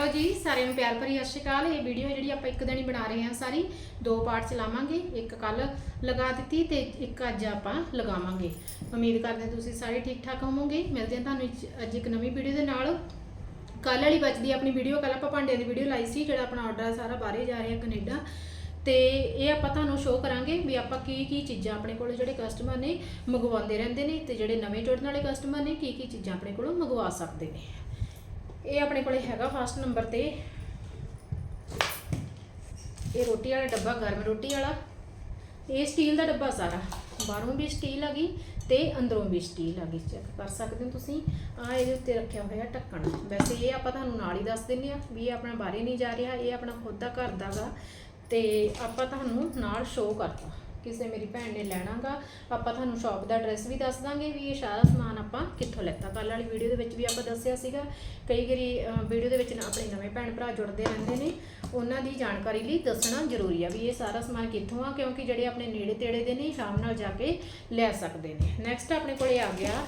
Hello ਜੀ, ਸਾਰਿਆਂ ਨੂੰ ਪਿਆਰ ਭਰੀ ਸਤਿ ਸ਼੍ਰੀ ਅਕਾਲ। ਇਹ ਵੀਡੀਓ ਜਿਹੜੀ ਆਪਾਂ ਇੱਕ ਦਿਨ ਹੀ ਬਣਾ ਰਹੇ ਹਾਂ ਸਾਰੀ। ਦੋ ਪਾਰਟ ਚ ਲਾਵਾਂਗੇ ਇੱਕ ਕੱਲ ਲਗਾ ਦਿੱਤੀ ਤੇ ਇੱਕ ਅੱਜ ਆਪਾਂ ਲਗਾਵਾਂਗੇ। ਉਮੀਦ ਕਰਦੇ ਹਾਂ ਤੁਸੀਂ ਸਾਰੇ ਠੀਕ ਠਾਕ ਹੋਵੋਗੇ। ਮਿਲਦੇ ਹਾਂ ਤੁਹਾਨੂੰ ਅੱਜ- ਇੱਕ ਨਵੀਂ ਵੀਡੀਓ ਦੇ ਨਾਲ। ਕੱਲ ਵਾਲੀ ਬਚਦੀ ਆਪਣੀ ਵੀਡੀਓ ਕੱਲ ਆਪਾਂ ਭਾਂਡਿਆਂ ਦੀ ਵੀਡੀਓ ਲਾਈ ਸੀ, ਜਿਹੜਾ ਆਪਣਾ ਆਰਡਰ ਹੈ ਸਾਰਾ ਬਾਹਰੇ ਜਾ ਰਿਹਾ ਕੈਨੇਡਾ। ਤੇ ਇਹ ਆਪਾਂ ਤੁਹਾਨੂੰ ਸ਼ੋਅ ਕਰਾਂਗੇ ਵੀ ਆਪਾਂ ਕੀ ਕੀ ਚੀਜ਼ਾਂ ਆਪਣੇ ਕੋਲ ਜਿਹੜੇ ਕਸਟਮਰ ਨੇ ਮੰਗਵਾਉਂਦੇ ਰਹਿੰਦੇ ਨੇ ਤੇ ਜਿਹੜੇ ਨਵੇਂ ਜੁੜਨ ਵਾਲੇ ਕਸਟਮਰ ਨੇ ਕੀ ਕੀ ਚੀਜ਼ਾਂ ਆਪਣੇ ਕੋਲੋਂ ਮੰਗਵਾ ਸਕਦੇ ਨੇ। ਇਹ ਆਪਣੇ ਕੋਲੇ ਹੈਗਾ ਫਸਟ ਨੰਬਰ ਤੇ। ਇਹ ਰੋਟੀ ਵਾਲਾ ਡੱਬਾ, ਗਰਮ ਰੋਟੀ ਵਾਲਾ। ਇਹ ਸਟੀਲ ਦਾ ਡੱਬਾ ਸਾਰਾ। ਬਾਹਰੋਂ ਵੀ ਸਟੀਲ ਆ ਗਈ ਤੇ ਅੰਦਰੋਂ ਵੀ ਸਟੀਲ ਆ ਗਈ। ਚੈੱਕ ਕਰ ਸਕਦੇ ਹੋ ਤੁਸੀਂ। ਆ ਇਹਦੇ ਉੱਤੇ ਰੱਖਿਆ ਹੋਇਆ ਢੱਕਣ। ਵੈਸੇ ਇਹ ਆਪਾਂ ਤੁਹਾਨੂੰ ਨਾਲ ਹੀ ਦੱਸ ਦਿੰਨੇ ਆ ਵੀ ਇਹ ਆਪਣਾ ਬਾਹਰੇ ਨਹੀਂ ਜਾ ਰਿਹਾ, ਇਹ ਆਪਣਾ ਖੁਦ ਦਾ ਘਰ ਦਾਗਾ ਤੇ ਆਪਾਂ ਤੁਹਾਨੂੰ ਨਾਲ ਸ਼ੋਅ ਕਰਤਾ। ਕਿਸੇ ਮੇਰੀ ਭੈਣ ਨੇ ਲੈਣਾਗਾ, ਆਪਾਂ ਤੁਹਾਨੂੰ ਸ਼ਾਪ ਦਾ ਐਡਰੈਸ ਵੀ ਦੱਸ ਦਾਂਗੇ ਵੀ ਇਹ ਸਾਰਾ ਸਮਾਨ ਆਪਾਂ ਕਿੱਥੋਂ ਲੈਤਾ। ਕੱਲ ਵਾਲੀ ਵੀਡੀਓ ਦੇ ਵਿੱਚ ਵੀ ਆਪਾਂ ਦੱਸਿਆ ਸੀਗਾ, ਕਈ ਵਾਰੀ ਵੀਡੀਓ ਦੇ ਵਿੱਚ ਆਪਣੇ ਨਵੇਂ ਭੈਣ ਭਰਾ ਜੁੜਦੇ ਰਹਿੰਦੇ ਨੇ, ਉਹਨਾਂ ਦੀ ਜਾਣਕਾਰੀ ਲਈ ਦੱਸਣਾ ਜ਼ਰੂਰੀ ਆ ਵੀ ਇਹ ਸਾਰਾ ਸਮਾਨ ਕਿੱਥੋਂ ਆ, ਕਿਉਂਕਿ ਜਿਹੜੇ ਆਪਣੇ ਨੇੜੇ ਤੇੜੇ ਦੇ ਨੇ, ਸ਼ਾਮ ਨਾਲ ਜਾ ਕੇ ਲੈ ਸਕਦੇ ਨੇ। ਨੈਕਸਟ ਆਪਣੇ ਕੋਲੇ ਆ ਗਿਆ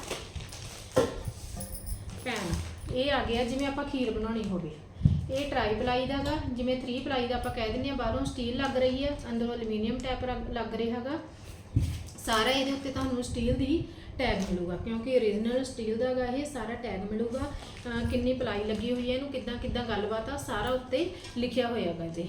ਪੈਨ ਇਹ ਆ ਗਿਆ ਜਿਵੇਂ ਆਪਾਂ ਖੀਰ ਬਣਾਉਣੀ ਹੋਵੇ। ਇਹ ਟਰਾਈ ਪਲਾਈ ਦਾਗਾ ਜਿਵੇਂ 3 ਪਲਾਈ ਦਾ ਆਪਾਂ ਕਹਿ ਦਿੰਦੇ ਆ ਬਾਹਰੋਂ ਸਟੀਲ ਲੱਗ ਰਹੀ ਹੈ, ਅੰਦਰੋਂ ਅਲੂਮੀਨੀਅਮ ਟੈਪ ਲੱਗ ਰਿਹਾ ਹੈਗਾ ਸਾਰਾ ਇਹਦੇ ਉੱਤੇ ਤੁਹਾਨੂੰ ਸਟੀਲ ਦੀ ਟੈਗ ਮਿਲੂਗਾ, ਕਿਉਂਕਿ origignal ਸਟੀਲ ਦਾ ਹੈਗਾ ਇਹ ਸਾਰਾ ਟੈਗ ਮਿਲੂਗਾ। ਕਿੰਨੀ ਪਲਾਈ ਲੱਗੀ ਹੋਈ ਹੈ, ਇਹਨੂੰ ਕਿੱਦਾਂ ਕਿੱਦਾਂ ਗੱਲਬਾਤ ਆ, ਸਾਰਾ ਉੱਤੇ ਲਿਖਿਆ ਹੋਇਆ ਹੈਗਾ ਜੀ।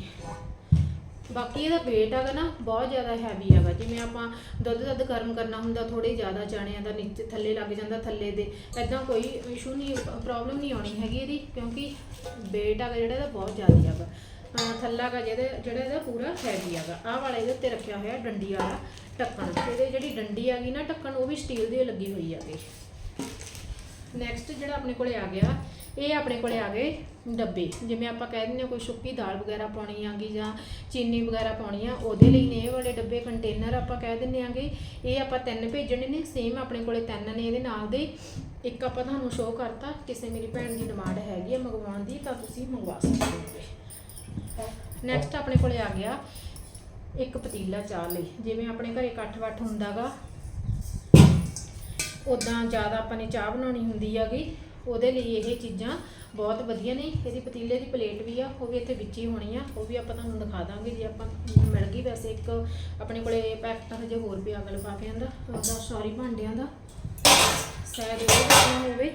ਬਾਕੀ ਇਹਦਾ weight ਹੈਗਾ ਨਾ ਬਹੁਤ ਜ਼ਿਆਦਾ ਹੈਵੀ ਹੈਗਾ। ਜਿਵੇਂ ਆਪਾਂ ਦੁੱਧ ਦੱਧ ਗਰਮ ਕਰਨਾ ਹੁੰਦਾ ਥੋੜੇ ਜ਼ਿਆਦਾ ਚਾਣਿਆਂ ਦਾ ਨੀਚੇ ਥੱਲੇ ਲੱਗ ਜਾਂਦਾ ਥੱਲੇ ਦੇ ਐਦਾਂ ਕੋਈ ਇਸ਼ੂ ਨਹੀਂ ਪ੍ਰੋਬਲਮ ਨਹੀਂ ਆਉਣੀ ਹੈਗੀ ਇਹਦੀ, ਕਿਉਂਕਿ weight ਹੈਗਾ ਜਿਹੜਾ ਇਹਦਾ ਬਹੁਤ ਜ਼ਿਆਦਾ ਹੈਗਾ। ਅਹ ਥੱਲਾ ਹੈਗਾ ਜਿਹਦੇ, ਜਿਹੜਾ ਇਹਦਾ ਪੂਰਾ ਹੈਵੀ ਹੈਗਾ। ਆਹ ਵਾਲਾ ਇਹਦੇ ਉੱਤੇ ਰੱਖਿਆ ਹੋਇਆ ਡੰਡੀ ਵਾਲਾ ਢੱਕਣ। ਇਹਦੇ ਜਿਹੜੀ ਡੰਡੀ ਹੈਗੀ ਨਾ ਢੱਕਣ, ਉਹ ਵੀ ਸਟੀਲ ਦੀ ਲੱਗੀ ਹੋਈ ਹੈਗੀ। ਨੈਕਸਟ ਜਿਹੜਾ ਆਪਣੇ ਕੋਲੇ ਆ ਗਿਆ, ਇਹ ਆਪਣੇ ਕੋਲੇ ਆ ਗਏ ਡੱਬੇ। ਜਿਵੇਂ ਆਪਾਂ ਕਹਿ ਦਿੰਦੇ ਹਾਂ ਕੋਈ ਸੁੱਕੀ ਦਾਲ ਵਗੈਰਾ ਪਾਉਣੀ ਆਗੀ ਜਾਂ ਚੀਨੀ ਵਗੈਰਾ ਪਾਉਣੀ ਆ, ਉਹਦੇ ਲਈ ਨੇ ਇਹ ਵਾਲੇ ਡੱਬੇ ਕੰਟੇਨਰ ਆਪਾਂ ਕਹਿ ਦਿੰਦੇ ਆਂਗੇ। ਇਹ ਆਪਾਂ ਤਿੰਨ ਭੇਜਣੇ ਨੇ ਸੇਮ ਆਪਣੇ ਕੋਲੇ ਤਿੰਨ ਨੇ ਇਹਦੇ ਨਾਲ ਦੇ। ਇੱਕ ਆਪਾਂ ਤੁਹਾਨੂੰ ਸ਼ੋਅ ਕਰਤਾ, ਕਿਸੇ ਮੇਰੀ ਭੈਣ ਦੀ ਡਿਮਾਂਡ ਹੈਗੀ ਆ ਮੰਗਵਾਉਣ ਦੀ, ਤਾਂ ਤੁਸੀਂ ਮੰਗਵਾ ਸਕਦੇ ਹੋ ਨੈਕਸਟ ਆਪਣੇ ਕੋਲੇ ਆ ਗਿਆ ਇੱਕ ਪਤੀਲਾ ਚਾਹ ਲਈ। ਜਿਵੇਂ ਆਪਣੇ ਘਰੇ ਇਕੱਠ ਵੱਠ ਹੁੰਦਾਗਾ ਉਦਾਂ ਜ਼ਿਆਦਾ ਆਪਾਂ ਨੇ ਚਾਹ ਬਣਾਉਣੀ ਹੁੰਦੀ ਹੈਗੀ, ਉਹਦੇ ਲਈ ਇਹ ਚੀਜ਼ਾਂ ਬਹੁਤ ਵਧੀਆ ਨੇ। ਇਹਦੀ ਪਤੀਲੇ ਦੀ ਪਲੇਟ ਵੀ ਆ, ਉਹ ਵੀ ਇੱਥੇ ਵਿੱਚ ਹੀ ਹੋਣੀ ਆ, ਉਹ ਵੀ ਆਪਾਂ ਤੁਹਾਨੂੰ ਦਿਖਾ ਦਾਂਗੇ। ਜੇ ਆਪਾਂ ਮਿਲ ਗਈ ਵੈਸੇ ਇੱਕ ਆਪਣੇ ਕੋਲੇ ਪੈਕਟ ਹਜੇ ਹੋਰ ਪਿਆ ਅਗਲ ਲਿਫਾਫਿਆਂ ਦਾ, ਉਹਦਾ ਸੌਰੀ ਭਾਂਡਿਆਂ ਦਾ। ਸ਼ਾਇਦ ਉਹ ਰੱਖਣਾ ਹੋਵੇ।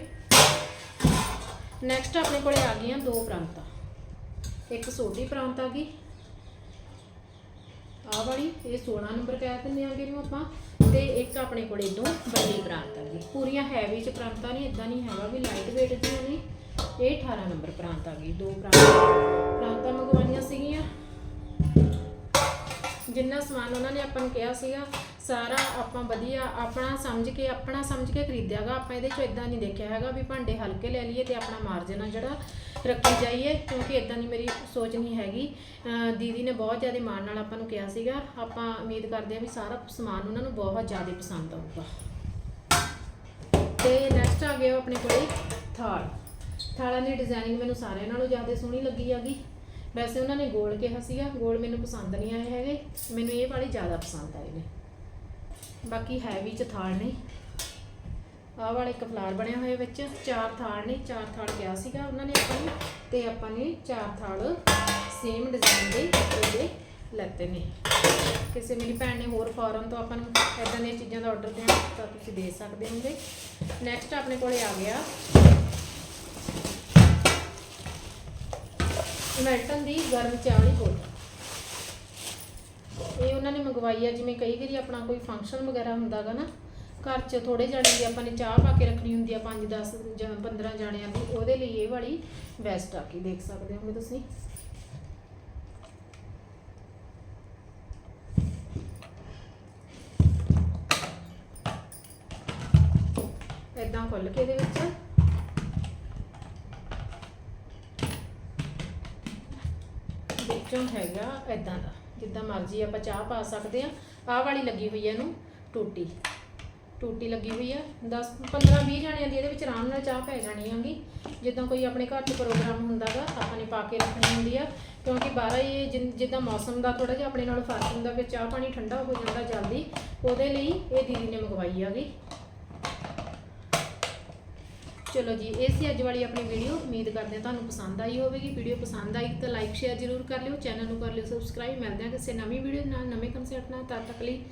ਨੈਕਸਟ ਆਪਣੇ ਕੋਲੇ ਆ ਗਈਆਂ ਦੋ ਪ੍ਰਾਂਤਾਂ। ਇੱਕ ਛੋਟੀ ਪ੍ਰਾਂਤ ਆ ਗਈ। ਆ ਵਾਲੀ, ਇਹ 16 ਨੰਬਰ ਕਹਿ ਦਿੰਦੇ ਆਂਗੇ ਨੂੰ ਆਪਾਂ। ਤੇ ਇੱਕ ਆਪਣੇ ਕੋਲ ਇਦੋਂ ਵੱਡੀ ਪ੍ਰਾਂਤ ਆ ਗਈ। ਪੂਰੀਆਂ ਹੈਵੀ ਚ ਪ੍ਰਾਂਤਾਂ ਨਹੀਂ ਇਦਾਂ ਨਹੀਂ ਹੈਗਾ ਵੀ ਲਾਈਟ weight ਦੀਆਂ ਨੇ। ਇਹ 18 ਨੰਬਰ ਪ੍ਰਾਂਤ ਆ ਗਈ, ਦੋ ਪ੍ਰਾਂਤ। ਪ੍ਰਾਂਤਾਂ ਮੰਗਵਾਈਆਂ ਸੀਗੀਆਂ। ਜਿੰਨਾ ਸਮਾਨ ਉਹਨਾਂ ਨੇ ਆਪਾਂ ਨੂੰ ਕਿਹਾ ਸੀਗਾ ਸਾਰਾ ਆਪਾਂ ਵਧੀਆ, ਆਪਣਾ ਸਮਝ ਕੇ, ਆਪਣਾ ਸਮਝ ਕੇ ਖਰੀਦਿਆਗਾ। ਆਪਾਂ ਇਹਦੇ ਚੋਂ ਇਦਾਂ ਨਹੀਂ ਦੇਖਿਆ ਹੈਗਾ ਵੀ ਭਾਂਡੇ ਹਲਕੇ ਲੈ ਲਈਏ ਤੇ ਆਪਣਾ ਮਾਰਜਨ ਆ ਜਿਹੜਾ ਰੱਖੀ ਜਾਈਏ, ਕਿਉਂਕਿ ਇਦਾਂ ਦੀ ਮੇਰੀ ਸੋਚ ਨਹੀਂ ਹੈਗੀ। ਦੀਦੀ ਨੇ ਬਹੁਤ ਜ਼ਿਆਦਾ ਮਾਣ ਨਾਲ ਆਪਾਂ ਨੂੰ ਕਿਹਾ ਸੀਗਾ। ਆਪਾਂ ਉਮੀਦ ਕਰਦੇ ਹਾਂ ਵੀ ਸਾਰਾ ਸਮਾਨ ਉਹਨਾਂ ਨੂੰ ਬਹੁਤ ਜ਼ਿਆਦਾ ਪਸੰਦ ਆਊਗਾ। ਤੇ ਨੈਕਸਟ ਆ ਗਿਆ ਆਪਣੇ ਕੋਲੇ ਥਾਲ। ਥਾਲਾਂ ਦੀ ਡਿਜ਼ਾਈਨਿੰਗ ਮੈਨੂੰ ਸਾਰਿਆਂ ਨਾਲੋਂ ਜ਼ਿਆਦਾ ਸੋਹਣੀ ਲੱਗੀ ਹੈਗੀ। ਵੈਸੇ ਉਹਨਾਂ ਨੇ ਗੋਲ ਕਿਹਾ ਸੀਗਾ, ਗੋਲ ਮੈਨੂੰ ਪਸੰਦ ਨਹੀਂ ਆਏ ਹੈਗੇ। ਮੈਨੂੰ ਇਹ ਵਾਲੇ ਜ਼ਿਆਦਾ ਪਸੰਦ ਆਏ ਨੇ। ਬਾਕੀ ਹੈਵੀ ਚ ਥਾਲ ਨੇ ਆਹ ਵਾਲਾ ਇੱਕ ਫਲਾਰ ਬਣਿਆ ਹੋਇਆ ਵਿੱਚ, ਚਾਰ ਥਾਲ ਨੇ, ਚਾਰ ਥਾਲ ਕਿਹਾ ਸੀਗਾ ਉਹਨਾਂ ਨੇ ਆਪਾਂ ਨੂੰ, ਤੇ ਆਪਾਂ ਨੇ ਚਾਰ ਥਾਲ ਸੇਮ ਡਿਜ਼ਾਈਨ ਦੇ ਇਹਦੇ ਲੈਤੇ ਨੇ। ਕਿਸੇ ਮੇਰੀ ਭੈਣ ਨੇ ਹੋਰ ਫੋਰਨ ਤੋਂ ਆਪਾਂ ਨੂੰ ਇਦਾਂ ਦੀਆਂ ਚੀਜ਼ਾਂ ਦਾ ਆਰਡਰ ਦੇਣਾ, ਤਾਂ ਤੁਸੀਂ ਦੇ ਸਕਦੇ ਹੋਗੇ। ਨੈਕਸਟ ਆਪਣੇ ਕੋਲੇ ਆ ਗਿਆ ਮੈਲਟਨ ਦੀ ਗਰਮ ਚਾਹ ਵਾਲੀ ਬੋਤਲ ਇਹ ਉਹਨਾਂ ਨੇ ਮੰਗਵਾਈ ਆ, ਜਿਵੇਂ ਕਈ ਵਾਰੀ ਆਪਣਾ ਕੋਈ ਫੰਕਸ਼ਨ ਵਗੈਰਾ ਹੁੰਦਾਗਾ ਨਾ, ਘਰ 'ਚ ਥੋੜੇ ਜਾਣੇ ਦੀ ਆਪਾਂ ਨੇ ਚਾਹ ਪਾ ਕੇ ਰੱਖਣੀ ਹੁੰਦੀ ਆ 5 10 ਜਾਂ 15 ਜਣਿਆਂ ਦੀ, ਉਹਦੇ ਲਈ ਇਹ ਵਾਲੀ ਬੈਸਟ ਆ, ਕੇ ਦੇਖ ਸਕਦੇ ਹੋਗੇ ਤੁਸੀਂ? ਇਦਾਂ ਖੁੱਲ ਕੇ ਇਹਦੇ ਵਿੱਚ। ਵਿੱਚੋਂ ਹੈਗਾ ਇਦਾਂ ਦਾ। ਜਿੱਦਾਂ ਮਰਜ਼ੀ ਆਪਾਂ ਚਾਹ ਪਾ ਸਕਦੇ ਆ ਆਹ ਵਾਲੀ ਲੱਗੀ ਹੋਈ ਹੈ ਇਹਨੂੰ ਟੂਟੀ। ਟੂਟੀ ਲੱਗੀ ਹੋਈ ਆ। 10 15 20 ਜਣਿਆਂ ਦੀ ਇਹਦੇ ਵਿੱਚ ਆਰਾਮ ਨਾਲ ਚਾਹ ਪੈ ਜਾਣੀ ਆਂਗੀ ਜਿੱਦਾਂ ਕੋਈ ਆਪਣੇ ਘਰ 'ਚ ਪ੍ਰੋਗਰਾਮ ਹੁੰਦਾਗਾ ਆਪਾਂ ਨੇ ਪਾ ਕੇ ਰੱਖਣੀ ਹੁੰਦੀ ਆ। ਕਿਉਂਕਿ ਬਾਹਰ ਇਹ ਜਿਨ- ਜਿੱਦਾਂ ਮੌਸਮ ਦਾ ਥੋੜਾ ਜਿਹਾ ਆਪਣੇ ਨਾਲ ਫ਼ਰਕ ਹੁੰਦਾ, ਫਿਰ ਚਾਹ ਪਾਣੀ ਠੰਡਾ ਹੋ ਜਾਂਦਾ ਜਲਦੀ। ਉਹਦੇ ਲਈ ਇਹ ਦੀਦੀ ਨੇ ਮੰਗਵਾਈ ਆਗੀ ਚਲੋ ਜੀ, ਇਹ ਸੀ ਅੱਜ ਵਾਲੀ ਆਪਣੀ ਵੀਡੀਓ ਉਮੀਦ ਕਰਦੇ ਹਾਂ ਤੁਹਾਨੂੰ ਪਸੰਦ ਆਈ ਹੋਵੇਗੀ। ਵੀਡੀਓ ਪਸੰਦ ਆਈ ਤਾਂ ਲਾਈਕ ਸ਼ੇਅਰ ਜ਼ਰੂਰ ਕਰ ਲਿਓ। ਚੈਨਲ ਨੂੰ ਕਰ ਲਿਓ ਸਬਸਕ੍ਰਾਈਬ ਮਿਲਦੇ ਹਾਂ ਕਿਸੇ ਨਵੀਂ ਵੀਡੀਓ ਨਾਲ। ਨਵੇਂ ਕਨਸੈਪਟ ਨਾਲ। ਤਦ ਤੱਕ ਲਈ